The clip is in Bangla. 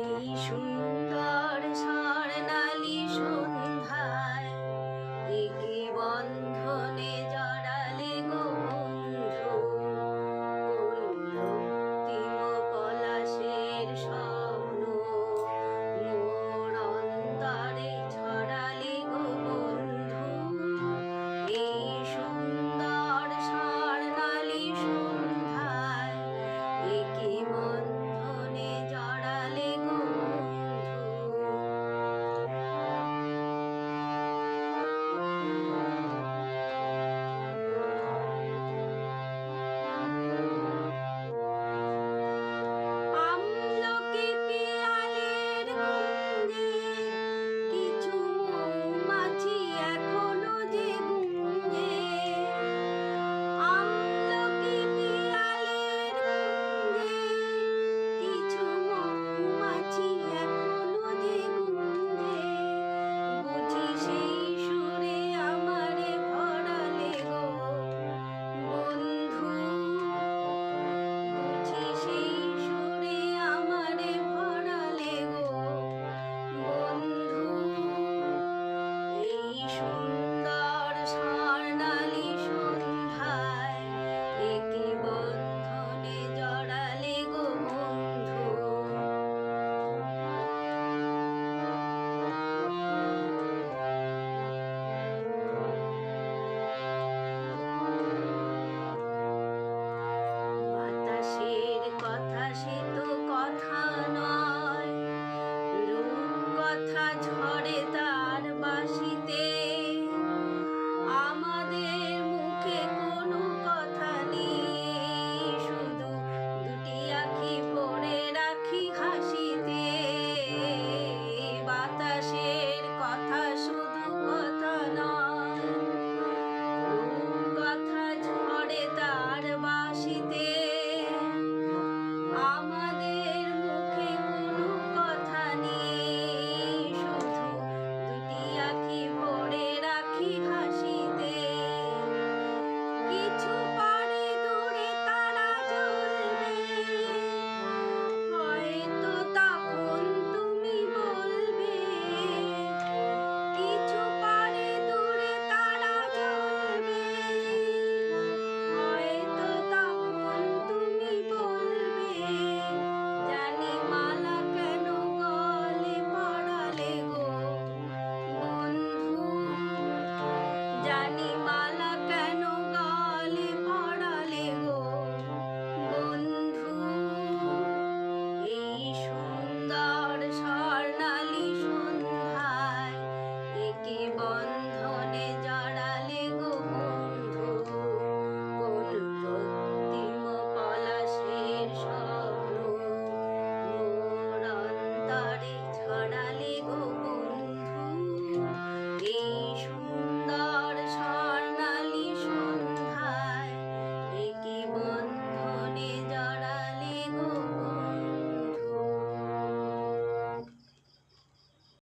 এই শূন্য আকাশের কথা সে তো কথা নয়। রূপ কথা ঝড় জানি